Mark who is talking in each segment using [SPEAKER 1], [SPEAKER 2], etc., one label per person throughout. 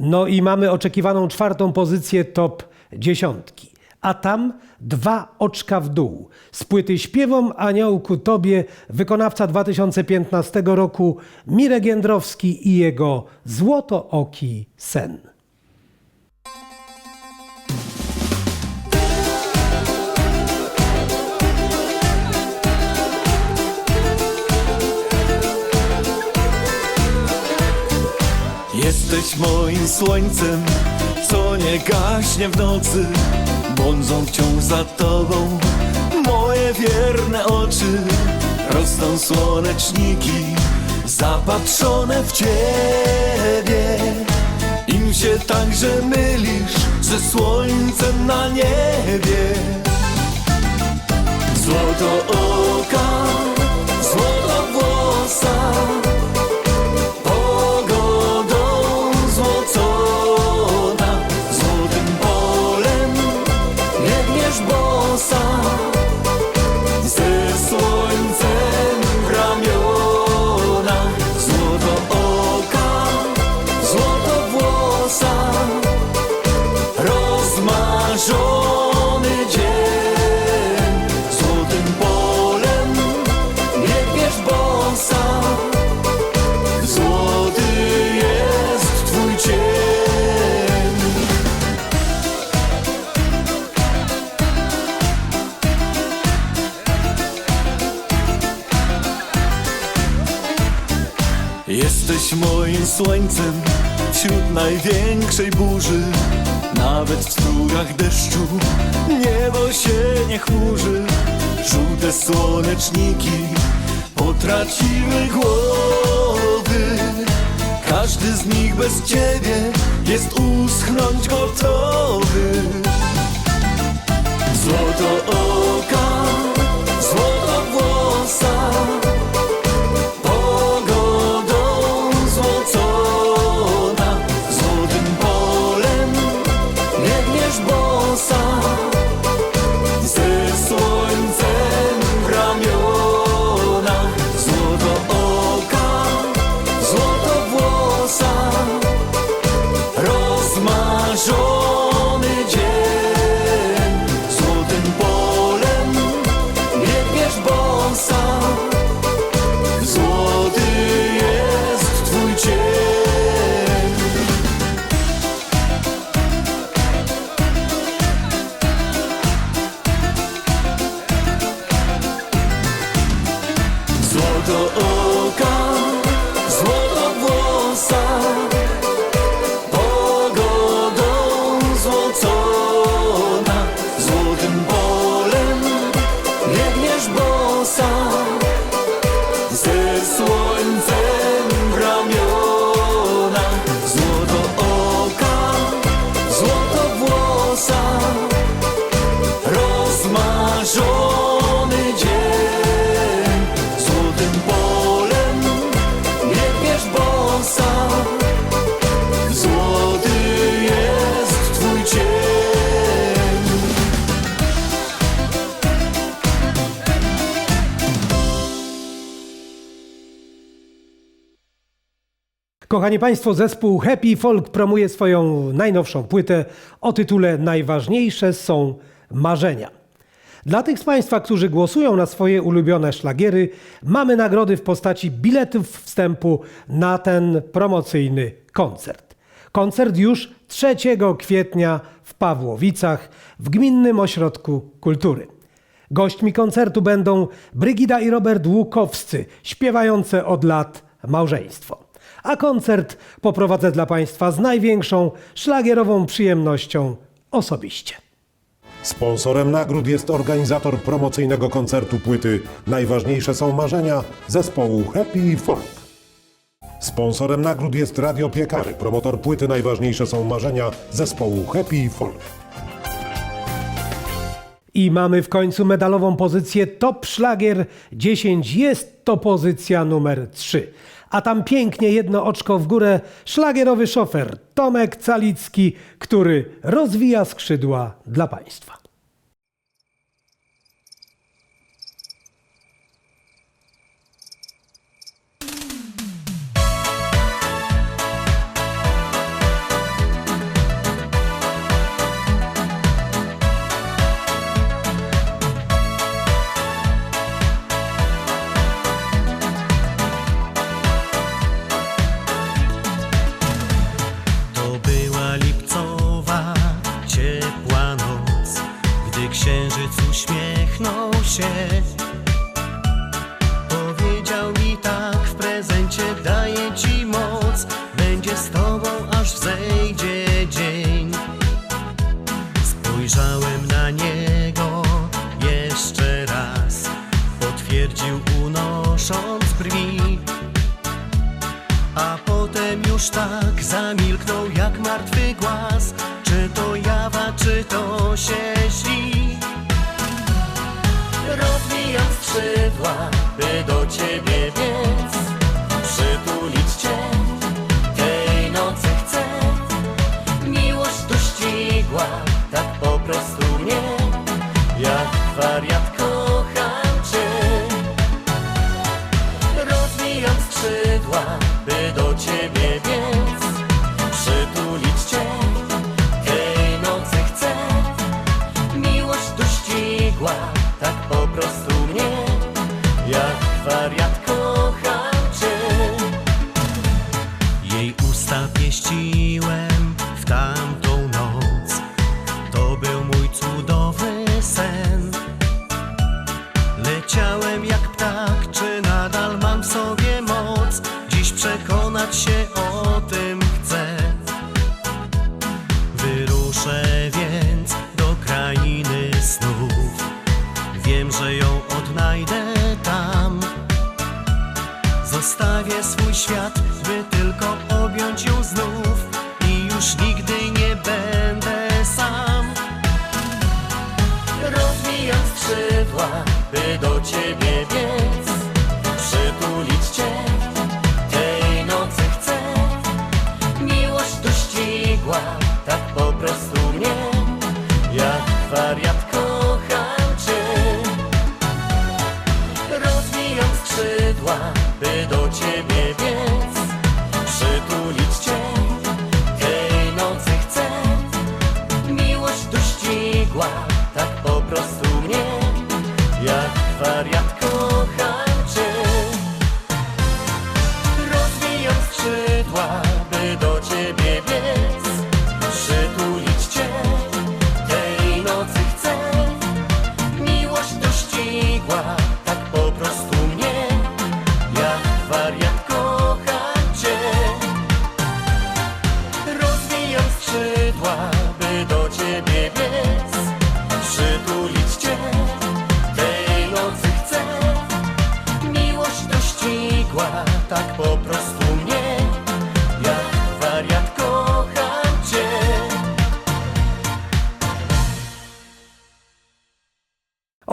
[SPEAKER 1] No i mamy oczekiwaną czwartą pozycję top dziesiątki. A tam dwa oczka w dół. Z płyty Śpiewom Aniołku Tobie wykonawca 2015 roku Mirek Jędrowski i jego Złotooki Sen.
[SPEAKER 2] Jesteś moim słońcem, co nie gaśnie w nocy. Błądzą wciąż za tobą moje wierne oczy. Rosną słoneczniki, zapatrzone w ciebie. Im się także mylisz ze słońcem na niebie. Złoto oka, złoto włosa Moim słońcem wśród największej burzy. Nawet w strugach deszczu niebo się nie chmurzy. Żółte słoneczniki potraciły głowy. Każdy z nich bez ciebie jest uschnąć gotowy
[SPEAKER 1] Kochani Państwo, zespół Happy Folk promuje swoją najnowszą płytę o tytule Najważniejsze są marzenia. Dla tych z Państwa, którzy głosują na swoje ulubione szlagiery, mamy nagrody w postaci biletów wstępu na ten promocyjny koncert. Koncert już 3 kwietnia w Pawłowicach w Gminnym Ośrodku Kultury. Gośćmi koncertu będą Brygida i Robert Łukowscy, śpiewające od lat małżeństwo. A koncert poprowadzę dla Państwa z największą szlagierową przyjemnością osobiście.
[SPEAKER 3] Sponsorem nagród jest organizator promocyjnego koncertu płyty Najważniejsze są marzenia zespołu Happy Folk. Sponsorem nagród jest Radio Piekary, promotor płyty Najważniejsze są marzenia zespołu Happy Folk.
[SPEAKER 1] I mamy w końcu medalową pozycję Top Szlagier 10. Jest to pozycja numer 3. A tam pięknie jedno oczko w górę szlagierowy szofer Tomek Calicki, który rozwija skrzydła dla Państwa.
[SPEAKER 4] Głaz. Czy to jawa, czy to się śni? Rozwijam skrzydła, by do ciebie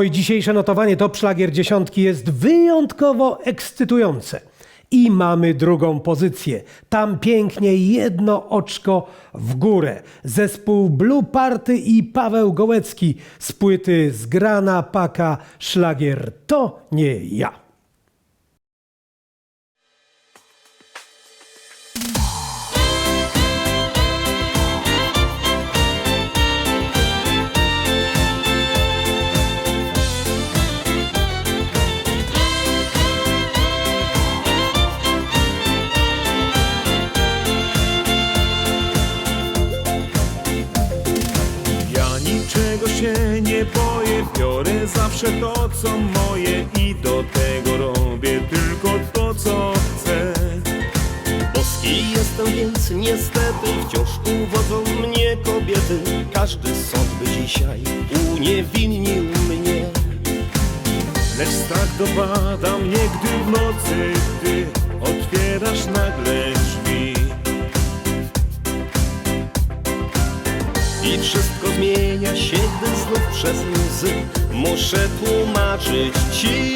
[SPEAKER 1] Oj, dzisiejsze notowanie Top Szlagier Dziesiątki jest wyjątkowo ekscytujące. I mamy drugą pozycję. Tam pięknie jedno oczko w górę. Zespół Blue Party i Paweł Gołecki z płyty Zgrana Paka Szlagier To nie. Ja
[SPEAKER 2] dopada mnie, gdy w nocy ty otwierasz nagle drzwi.
[SPEAKER 5] I wszystko zmienia się, gdy znów przez łzy muszę tłumaczyć ci.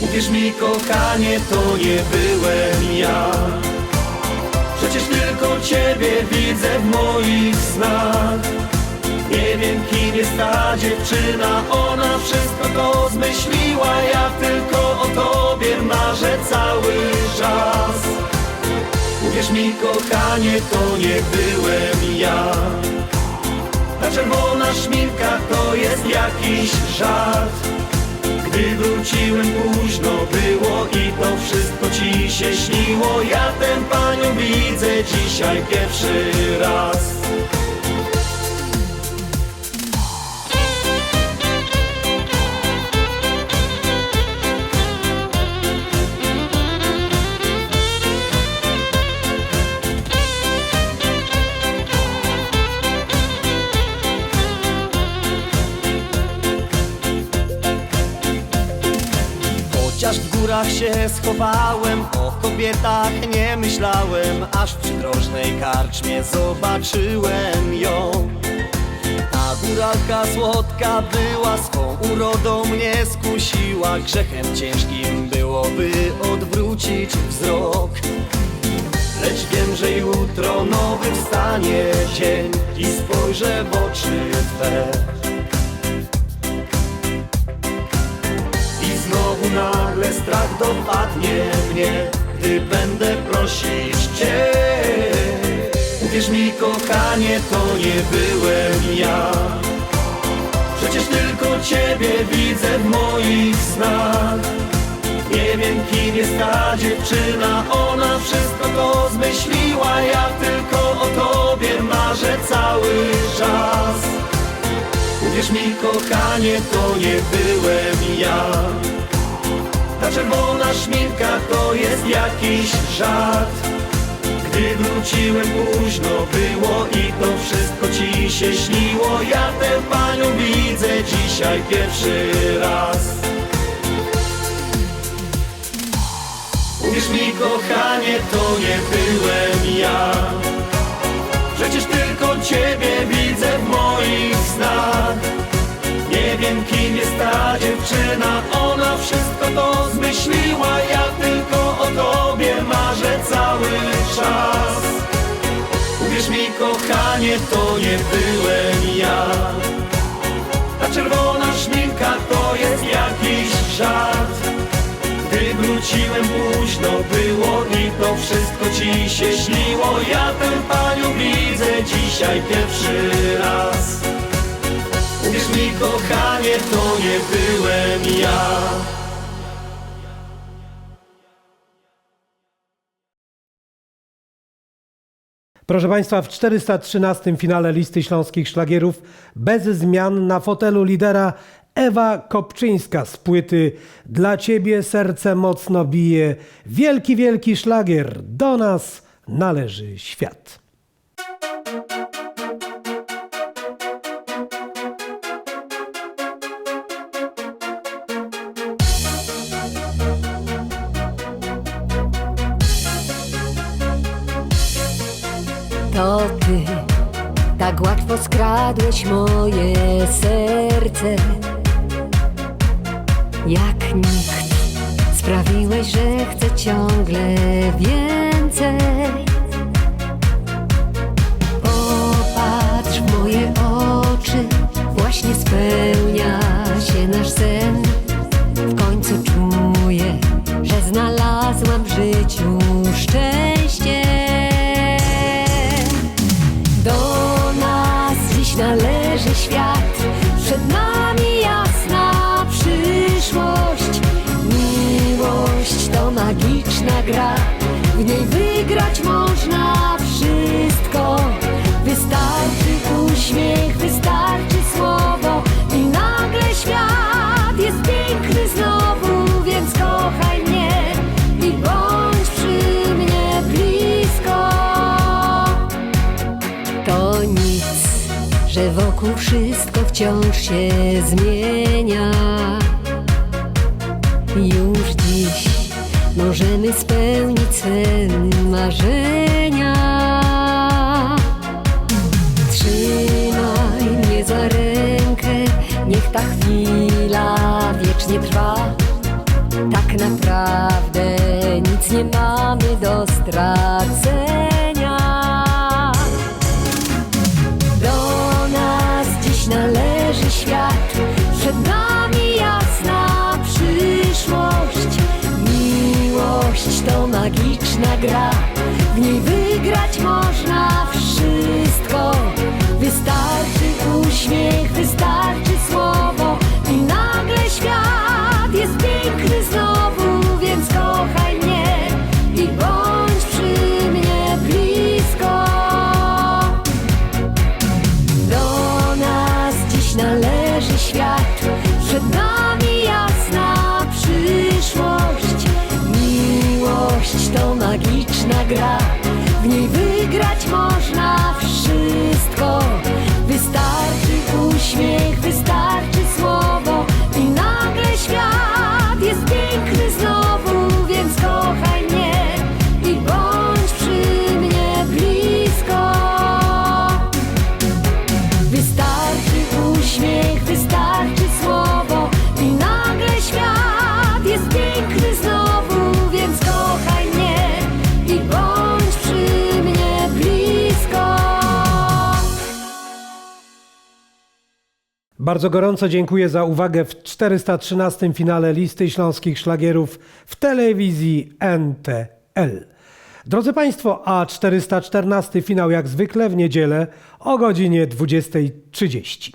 [SPEAKER 4] Uwierz mi kochanie, to nie byłem ja Przecież tylko Ciebie widzę w moich snach Nie wiem kim jest ta dziewczyna. Ona wszystko to zmyśliła. Ja tylko o Tobie marzę cały czas. Uwierz mi kochanie, to nie byłem ja. Ta czerwona szminka to jest jakiś żart. Gdy wróciłem późno było i to wszystko ci się śniło. Ja tę panią widzę dzisiaj pierwszy raz krzakach się schowałem O kobietach nie myślałem Aż w przydrożnej karczmie zobaczyłem ją. Ta góralka słodka była Swą urodą mnie skusiła Grzechem ciężkim byłoby odwrócić wzrok. Lecz wiem, że jutro nowy wstanie dzień I spojrzę w oczy Twe strach dopadnie mnie Gdy będę prosić Cię. Uwierz mi kochanie, to nie byłem ja. Przecież tylko Ciebie widzę w moich snach. Nie wiem kim jest ta dziewczyna Ona wszystko to zmyśliła. Ja tylko o Tobie marzę cały czas. Uwierz mi kochanie, to nie byłem ja Ta czerwona szminka to jest jakiś żart. Gdy wróciłem późno było i to wszystko ci się śniło. Ja tę panią widzę dzisiaj pierwszy raz. Uwierz mi kochanie, to nie byłem ja. Przecież tylko Ciebie widzę w moich snach wiem kim jest ta dziewczyna. Ona wszystko to zmyśliła Ja tylko o Tobie marzę cały czas. Uwierz mi kochanie, to nie byłem ja. Ta czerwona szminka to jest jakiś żart. Gdy wróciłem późno było i to wszystko ci się śniło. Ja tę panią widzę dzisiaj pierwszy raz Uwierz mi kochanie, to nie byłem ja
[SPEAKER 1] Proszę Państwa, w 413 finale listy śląskich szlagierów bez zmian na fotelu lidera Ewa Kopczyńska z płyty Dla Ciebie serce mocno bije. Wielki, wielki szlagier. Do nas należy świat.
[SPEAKER 6] To ty tak łatwo skradłeś moje serce. Jak nikt sprawiłeś, że chcę ciągle więcej. Popatrz w moje oczy, właśnie spełnia się nasz sen. W końcu czuję, że znalazłam w życiu szczęście. Gra, w niej wygrać można wszystko. Wystarczy uśmiech, wystarczy słowo i nagle świat jest piękny znowu, więc kochaj mnie i bądź przy mnie blisko. To nic, że wokół wszystko wciąż się zmienia. Już dziś możemy spełnić swe marzenia. Trzymaj mnie za rękę, niech ta chwila wiecznie trwa. Tak naprawdę nic nie mamy do stracenia. гра.
[SPEAKER 1] Bardzo gorąco dziękuję za uwagę w 413 finale listy śląskich szlagierów w telewizji NTL. Drodzy Państwo, a 414 finał jak zwykle w niedzielę o godzinie 20.30.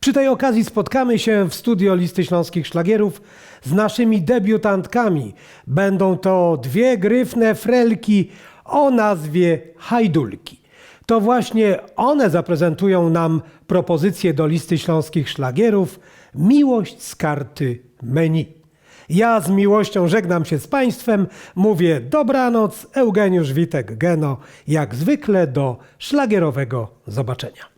[SPEAKER 1] Przy tej okazji spotkamy się w studio Listy Śląskich Szlagierów z naszymi debiutantkami. Będą to dwie gryfne frelki o nazwie Hajdulki. To właśnie one zaprezentują nam propozycję do Listy Śląskich Szlagierów Miłość z karty menu. Ja z miłością żegnam się z Państwem, mówię dobranoc, Eugeniusz Witek Geno, jak zwykle do szlagierowego zobaczenia.